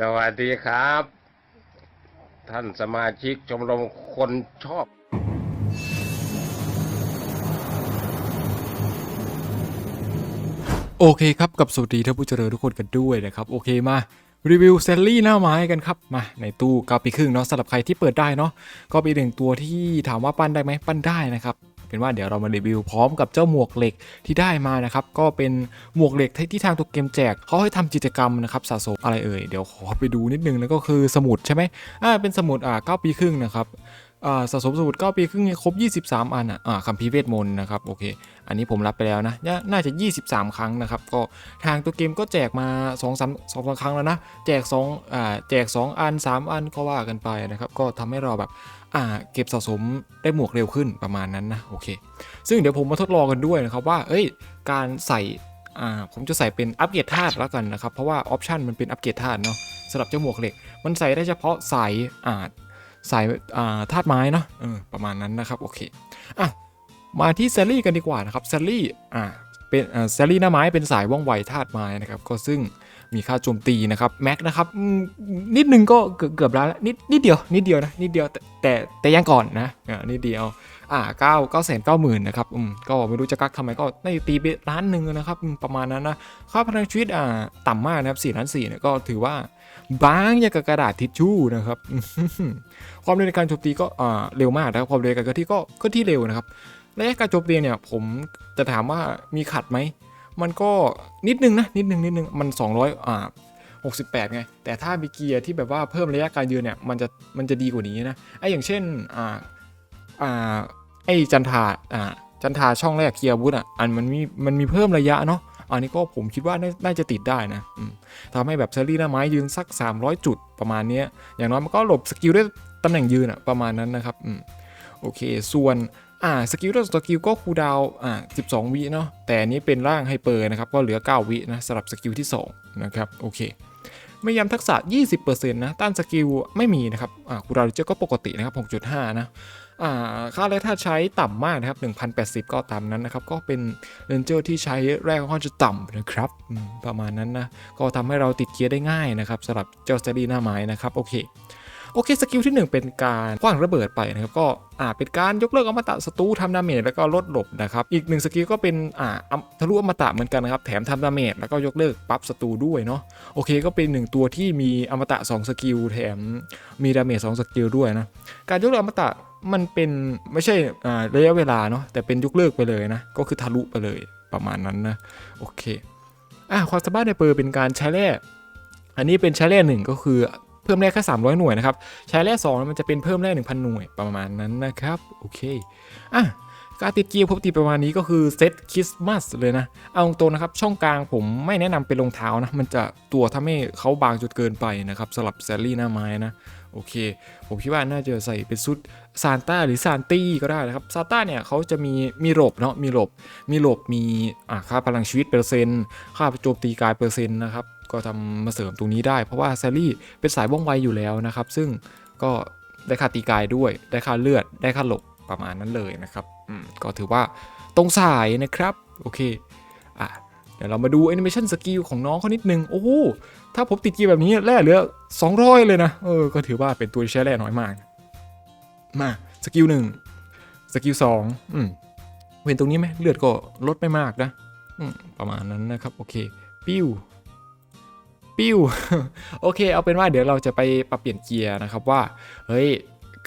สวัสดีครับ ท่านสมาชิกชมรมคนชอบ โอเคครับกับสวัสดีท่านผู้เจริญทุกคนกันด้วยนะครับโอเคมารีวิวเซลลี่หน้าไม้กันครับมาในตู้เกาปีครึ่งเนาะสำหรับใครที่เปิดได้เนาะก็เป็นหนึ่งตัวที่ถามว่าปั้นได้ไหมปั้นได้นะครับ เป็นว่าเดี๋ยวเรามารีวิวพร้อมกับเจ้าหมวกเหล็กที่ได้มานะครับก็เป็นหมวกเหล็กที่ทางตัวเกมแจกเขาให้ทำกิจกรรมนะครับสะสมอะไรเอ่ยเดี๋ยวขอไปดูนิดนึงแล้วก็คือสมุดใช่ไหมอ่าเป็นสมุดอ่าเก้าปีครึ่งนะครับ สะสมสมุด9ปีครึ่งเนี่ยครบ 23 อันอะคัมภีร์เวทมนต์นะครับโอเค อันนี้ผมรับไปแล้วนะน่าน่าจะ 23 ครั้งนะครับ ก็ทางตัวเกมก็แจกมา2 3 2 3ครั้งแล้วนะ แจก2อ่าแจก 2 อัน 3 อันก็ว่ากันไปนะครับ ก็ทำให้เราแบบอ่าเก็บสะสมได้หมวกเร็วขึ้นประมาณนั้นนะโอเค ซึ่งเดี๋ยวผมมาทดลองกันด้วยนะครับว่า เอ้ย การใส่อ่าผมจะใส่เป็นอัปเกรดธาตุแล้วกันนะครับ เพราะว่าออปชันมันเป็นอัปเกรดธาตุเนาะสำหรับเจ้าหมวกเหล็ก มันใส่ได้เฉพาะสายอ่า สายธาตุไม้เนาะออประมาณนั้นนะครับโอเคอะมาที่แซลลี่กันดีกว่านะครับแซลลี่อ่าเป็นแซลลี่หน้าไม้เป็นสายว่องไวธาตุไม้นะครับก็ซึ่ง มีค่าโจมตีนะครับแม็กนะครับนิดนึงก็เกือบเกือบล้านแล้วนิดนิดเดียวนิดเดียวนะนิดเดียวแต่แต่ยังก่อนนะอ่านิดเดียวอ่าเก้าเก้าแสนเก้าหมื่นนะครับอืมก็ไม่รู้จะกักทำไมก็น่าจะตีไปล้านหนึ่งนะครับประมาณนั้นนะค่าพลังชีวิตอ่าต่ำมากนะครับสี่ล้านสี่เนี่ยก็ถือว่าบางอย่างกับกระดาษทิชชู่นะครับความเร็วในการโจมตีก็อ่าเร็วมากนะครับความเร็วการเคลื่อนที่ก็ก็ที่เร็วนะครับระยะการโจมตีเนี่ยผมจะถามว่ามีขัดไหม มันก็นิดนึงนะนิดนึงนิดนึงมัน 200อ่า68 ไง แต่ถ้ามีเกียร์ที่แบบว่าเพิ่มระยะการยืนเนี่ยมันจะมันจะดีกว่านี้นะไออย่างเช่นอ่าอ่าไอจันทาอ่าจันทาช่องแรกเกียร์อาวุธอะอันมันมีมันมีเพิ่มระยะเนาะอันนี้ก็ผมคิดว่าน่านาจะติดได้นะทำให้แบบเซรีหน้าไม้ยืนสัก 300 จุดประมาณนี้อย่างน้อยมันก็หลบสกิลด้วยตำแหน่งยืนอะประมาณนั้นนะครับอืมโอเค ส่วน อ่าสกิลตัวสกิลก็คูดาวอ่า12 วิเนาะแต่นี้เป็นร่างไฮเปอร์นะครับ ก็เหลือ 9 วินะสำหรับสกิลที่ 2 นะครับ โอเคไม่ย้ำทักษะ 20%นะต้านสกิลไม่มีนะครับอ่าคูดาวน์เจอก็ปกตินะครับ 6.5 นะอ่าค่าแร่ธาใช้ต่ำมากนะครับ1,080 ก็ตามนั้นนะครับ ก็เป็นเรนเจอร์ที่ใช้แร่ค่อนข้างจะต่ำนะครับประมาณนั้นนะก็ทำให้เราติดเกียร์ได้ง่ายนะครับสำหรับเจ้าสเตอรี่หน้าไม้นะครับโอเค โอเคสกิลที่ 1 เป็นการคว้างระเบิดไปนะครับก็อ่าเป็นการยกเลิกอมตะศัตรูทำดาเมจแล้วก็ลดหลบนะครับอีกหนึ่งสกิลก็เป็นอ่าทะลุอมตะเหมือนกันนะครับแถมทำดาเมจแล้วก็ยกเลิกปั๊บศัตรูด้วยเนาะโอเคก็เป็นหนึ่งตัวที่มีอมตะ 2 สกิลแถมมีดาเมจ2สกิลด้วยนะการยกเลิกอมตะมันเป็นไม่ใช่อ่าระยะเวลาเนาะแต่เป็นยกเลิกไปเลยนะก็คือทะลุไปเลยประมาณนั้นนะโอเคอ่าความสามารถในเปอร์เป็นการใช้แร่อันนี้เป็นใช้แร่หนึ่งก็คือ เพิ่มแร่แค่300 หน่วยนะครับ ใช้แร่2มันจะเป็นเพิ่มแร่1,000 หน่วยประมาณนั้นนะครับ โอเค อะการติดเกียร์ปกติประมาณนี้ก็คือเซตคริสต์มาสเลยนะ เอาตรงนะครับ ช่องกลางผมไม่แนะนำเป็นรองเท้านะ มันจะตัวทำให้เขาบางจนเกินไปนะครับสำหรับแซลลี่หน้าไม้นะ โอเค ผมคิดว่าน่าจะใส่เป็นชุดซานต้าหรือซานตี้ก็ได้นะครับซานต้าเนี่ยเขาจะมีมีหลบเนาะมีหลบมีหลบมีอ่าค่าพลังชีวิตเปอร์เซ็นต์ค่าโจมตีกายเปอร์เซ็นต์นะครับ ก็ทำมาเสริมตรงนี้ได้ เพราะว่าแซลลี่เป็นสายว่องไวอยู่แล้วนะครับ ซึ่งก็ได้ค่าตีกายด้วย ได้ค่าเลือด ได้ค่าหลบประมาณนั้นเลยนะครับอืมก็ถือว่าตรงสายนะครับ โอเคอะเดี๋ยวเรามาดูแอนิเมชันสกิลของน้องเขานิดนึง โอ้โหถ้าผมติดกีแบบนี้แร่เหลือ 200 เลยนะ เออ ก็ถือว่าเป็นตัวที่ใช้แร่น้อยมาก มาสกิลหนึ่งสกิลสองอืมเห็นตรงนี้ไหมเลือดก็ลดไม่มากนะ อืมประมาณนั้นนะครับ โอเค ปิ้ว ปิ้วโอเค เอาเป็นว่าเดี๋ยวเราจะไปปรับเปลี่ยนเกียร์นะครับว่า เฮ้ย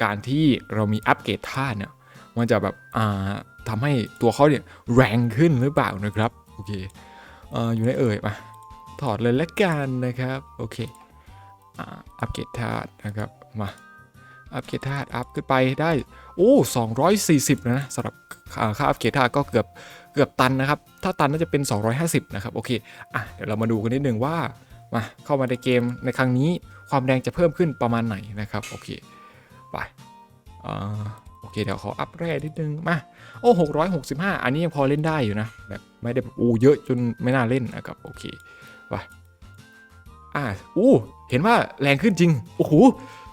การที่เรามีอัปเกรดท่าเนี่ย มันจะแบบอ่าทำให้ตัวเขาเนี่ยแรงขึ้นหรือเปล่านะครับ โอเคออยู่ในเอ่ยมาถอดเลยละกันนะครับ โอเคอัปเกรดธาตุนะครับ มา อัปเกรดธาตุอัพขึ้นไปได้ โอ้240 นะสำหรับค่าอัปเกรดธาตุก็เกือบเกือบตันนะครับ ถ้าตันน่าจะเป็น 250 นะครับ โอเค อะ เดี๋ยวเรามาดูกันนิดนึงว่า มาเข้ามาในเกมในครั้งนี้ความแรงจะเพิ่มขึ้นประมาณไหนนะครับโอเคไปอโอเคเดี๋ยวขออัพแร่นิดนึงมาโอ้665อันนี้ยังพอเล่นได้อยู่นะแบบไม่ได้แบบอู้เยอะจนไม่น่าเล่นนะครับโอเคไปอ่าอู้เห็นว่าแรงขึ้นจริงโอ้โห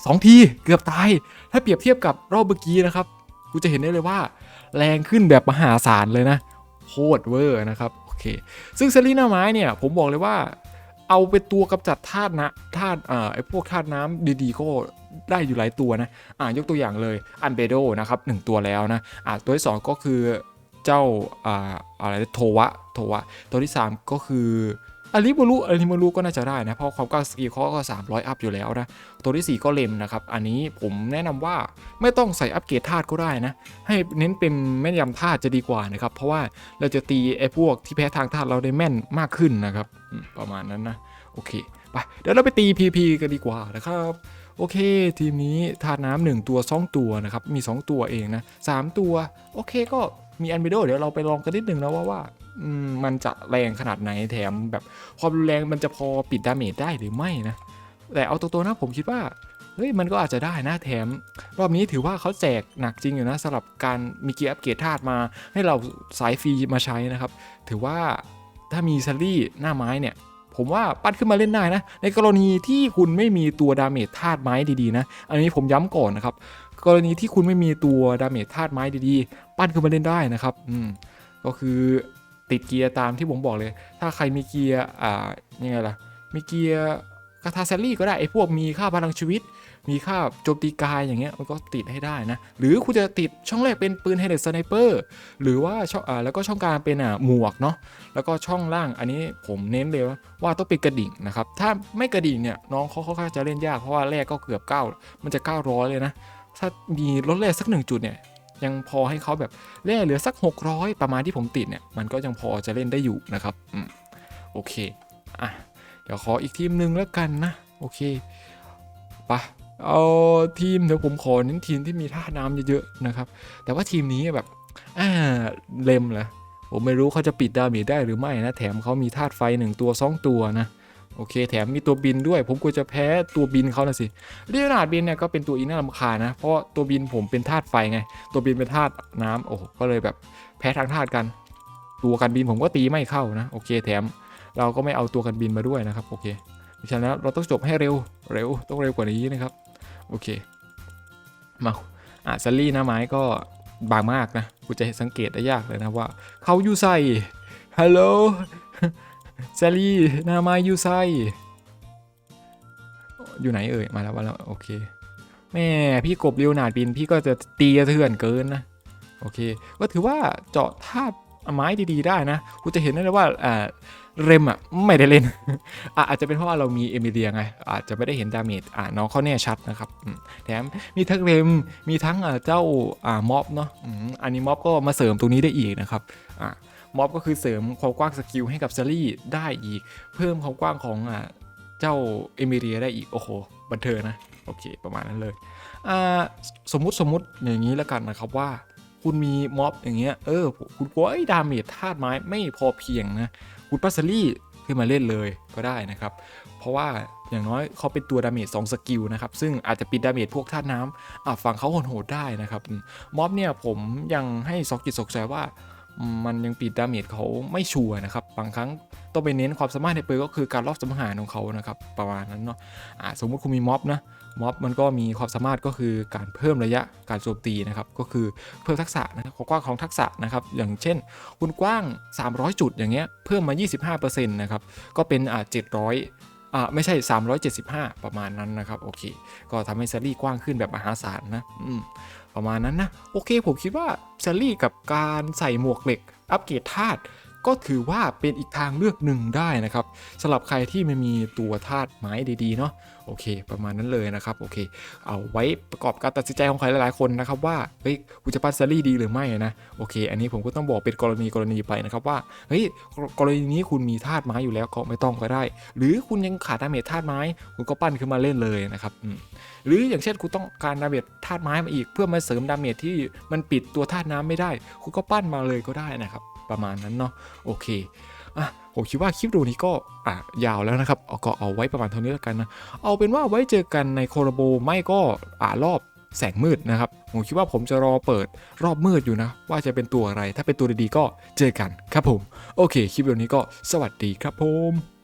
สองทีเกือบตาย ถ้าเปรียบเทียบกับรอบเมื่อกี้นะครับกูจะเห็นได้เลยว่า แรงขึ้นแบบมหาศาลเลยนะโคตรเวอร์นะครับโอเค ซึ่งเซรีน่าไม้เนี่ยผมบอกเลยว่า เอาเป็นตัวกำจัดธาตุนะธาตุอ่าไอ้พวกธาตุน้ำดีๆก็ได้อยู่หลายตัวนะอ่ายกตัวอย่างเลยอันเบโดนะครับหนึ่งตัวแล้วนะอ่าตัวที่สองก็คือเจ้าอ่าอะไรโทวะโทวะ ตัวที่3ก็คืออาริบูรุอาริบูรุก็น่าจะได้นะ เพราะความกล้าสกิลเขาก็ 300 อัพอยู่แล้วนะ ตัวที่ 4 ก็เลมนะครับ อันนี้ผมแนะนำว่าไม่ต้องใส่อัปเกรดธาตุก็ได้นะ ให้เน้นเป็นแม่นยำธาตุจะดีกว่านะครับ เพราะว่าเราจะตีไอ้พวกที่แพ้ทางธาตุเราได้แม่นมากขึ้นนะครับ ประมาณนั้นนะ โอเค ไปเดี๋ยวเราไปตี PP กันดีกว่านะครับ โอเค ทีมนี้ธาตุน้ำหนึ่งตัวสองตัวนะครับ มี 2 ตัวเองนะสามตัว โอเคก็มีอันเบโดเดี๋ยวเราไปลองกันนิดนึงนะว่าว่ามันจะแรงขนาดไหนแถมแบบความรุนแรงมันจะพอปิดดาเมจได้หรือไม่นะ แต่เอาตัวๆนะผมคิดว่าเฮ้ยมันก็อาจจะได้นะแถม รอบนี้ถือว่าเขาแจกหนักจริงอยู่นะสำหรับการมีเกียร์อัปเกรดธาตุมาให้เราสายฟรีมาใช้นะครับ ถือว่า ถ้ามีซัลลี่หน้าไม้เนี่ย ผมว่าปั้นขึ้นมาเล่นได้นะ ในกรณีที่คุณไม่มีตัวดาเมจธาตุไม้ดีๆนะ อันนี้ผมย้ำก่อนนะครับ กรณีที่คุณไม่มีตัวดาเมจธาตุไม้ดีๆ ปั้นขึ้นมาเล่นได้นะครับ อืม ก็คือติดเกียร์ตามที่ผมบอกเลย ถ้าใครมีเกียร์ อ่า ยังไงล่ะ มีเกียร์คาทาเซลลี่ก็ได้ไอ้พวกมีค่าพลังชีวิต มีค่าโจมตีกายอย่างเงี้ยมันก็ติดให้ได้นะ หรือคุณจะติดช่องแรกเป็นปืนเฮเดสไนเปอร์หรือว่าช่องอ่าแล้วก็ช่องกลางเป็นอ่าหมวกเนาะแล้วก็ช่องล่างอันนี้ผมเน้นเลยว่าว่าต้องเป็นกระดิ่งนะครับถ้าไม่กระดิ่งเนี่ยน้องเขาค่อนข้างจะเล่นยากเพราะว่าแรกก็เกือบ9มันจะ900เลยนะถ้ามีลดแร่สักหนึ่งจุดเนี่ยยังพอให้เขาแบบแร่เหลือสัก 600 ประมาณที่ผมติดเนี่ย มันก็ยังพอจะเล่นได้อยู่นะครับอืมโอเค อะ เดี๋ยวขออีกทีมหนึ่งแล้วกันนะ โอเคไปะ เอาทีมเดี๋ยวผมขอเน้นทีมที่มีท่าน้ำเยอะๆนะครับ แต่ว่าทีมนี้แบบอ่าเลมเหรอผมไม่รู้เขาจะปิดดาเมจได้หรือไม่นะ แถมเขามีธาตุไฟหนึ่งตัวสองตัวนะโอเค แถมมีตัวบินด้วย ผมกลัวจะแพ้ตัวบินเขานะสิเรียนาดบินเนี่ยก็เป็นตัวอีน่ารำคานะ เพราะตัวบินผมเป็นธาตุไฟไง ตัวบินเป็นธาตุน้ำโอ้ก็เลยแบบแพ้ทางธาตุกัน ตัวกันบินผมก็ตีไม่เข้านะ โอเค แถมเราก็ไม่เอาตัวกันบินมาด้วยนะครับ โอเค ฉะนั้นเราต้องจบให้เร็วเร็วต้องเร็วกว่านี้นะครับ โอเค มาอะซัลลี่หน้าไม้ก็บางมากนะกูจะสังเกตได้ยากเลยนะว่าเขาอยู่ใส่ฮัลโหลซลลี่หน้าไม้อยู่ไซอยู่ไหนเอ่ยมาแล้วมาแล้วโอเคแม่พี่กบเรียวหนาดบินพี่ก็จะตีเถื่อนเกินนะ โอเค ก็ถือว่าเจาะธาตุ ไม้ดีๆได้นะกูจะเห็นได้เลยว่าเรมอะไม่ได้เล่น อาจจะเป็นเพราะว่าเรามีเอมิเลียไง อาจจะไม่ได้เห็นดาเมจอ่าน้องเขาแน่ชัดนะครับแถมมีทั้งเรมมีทั้งเจ้าอ่าม็อบเนาะอันนี้ม็อบก็มาเสริมตรงนี้ได้อีกนะครับอ่าม็อบก็คือเสริมความกว้างสกิลให้กับซารี่ได้อีก เพิ่มความกว้างของอ่าเจ้าเอมิเรียได้อีกโอ้โหบันเทิงนะโอเคประมาณนั้นเลยอ่าสมมุติสมมุติอย่างนี้แล้วกันนะครับว่า คุณมีม็อบอย่างเงี้ยเออคุณกลัวไอ้ดาเมจธาตุไม้ไม่พอเพียงนะคุณปัสซารี่ขึ้นมาเล่นเลยก็ได้นะครับ เพราะว่าอย่างน้อยเขาเป็นตัวดาเมจ2สกิลนะครับ ซึ่งอาจจะปิดดาเมจพวกธาตุน้ำอะฝั่งเขาโหดได้นะครับม็อบเนี่ยผมยังให้ซอกจิตสกใจว่า มันยังปิดดาเมจเขาไม่ชัวร์นะครับ บางครั้งต้องไปเน้นความสามารถในปอร์ก็คือการรอบสังหารของเขานะครับประมาณนั้นเนาะอ่าสมมติคุณมีม็อบนะม็อบมันก็มีความสามารถก็คือการเพิ่มระยะการโจมตีนะครับก็คือเพิ่มทักษะนะครับกว้างของทักษะนะครับอย่างเช่น คุณกว้าง 300 จุดอย่างเงี้ยเพิ่มมา 25%นะครับก็เป็นอ่า700 อ่าไม่ใช่ 375 ประมาณนั้นนะครับ โอเค ก็ทำให้ซารี่กว้างขึ้นแบบมหาศาลนะอืมประมาณนั้นนะ โอเค ผมคิดว่าแซลลี่กับการใส่หมวกเหล็กอัปเกรดธาตุ ก็ถือว่าเป็นอีกทางเลือกหนึ่งได้นะครับสำหรับใครที่ไม่มีตัวธาตุไม้ดีๆเนาะโอเค ประมาณนั้นเลยนะครับโอเค เอาไว้ประกอบการตัดสินใจของใครหลายๆคนนะครับว่าเฮ้ยกูจะปั้นแซลลี่ดีหรือไม่นะโอเค อันนี้ผมก็ต้องบอกเป็นกรณีกรณีไปนะครับว่าเฮ้ยกรณีนี้คุณมีธาตุไม้อยู่แล้วก็ไม่ต้องก็ได้ หรือคุณยังขาดดาเมจธาตุไม้ คุณก็ปั้นขึ้นมาเล่นเลยนะครับหรืออย่างเช่นคุณต้องการดาเมจธาตุไม้มาอีก เพื่อมาเสริมดาเมจที่มันปิดตัวธาตุน้ำไม่ได้ คุณก็ปั้นมาเลยก็ได้นะครับ ประมาณนั้นเนาะโอเคอะผมคิดว่าคลิปดูนี้ก็อะยาวแล้วนะครับเอาก็เอาไว้ประมาณเท่านี้แล้วกันนะเอาเป็นว่าไว้เจอกันในโคโรโบไม่ก็อ่ารอบแสงมืดนะครับ ผมคิดว่าผมจะรอเปิดรอบมืดอยู่นะ ว่าจะเป็นตัวอะไร ถ้าเป็นตัวดีๆก็เจอกันครับผม โอเค คลิปวิดีโอนี้ก็สวัสดีครับผม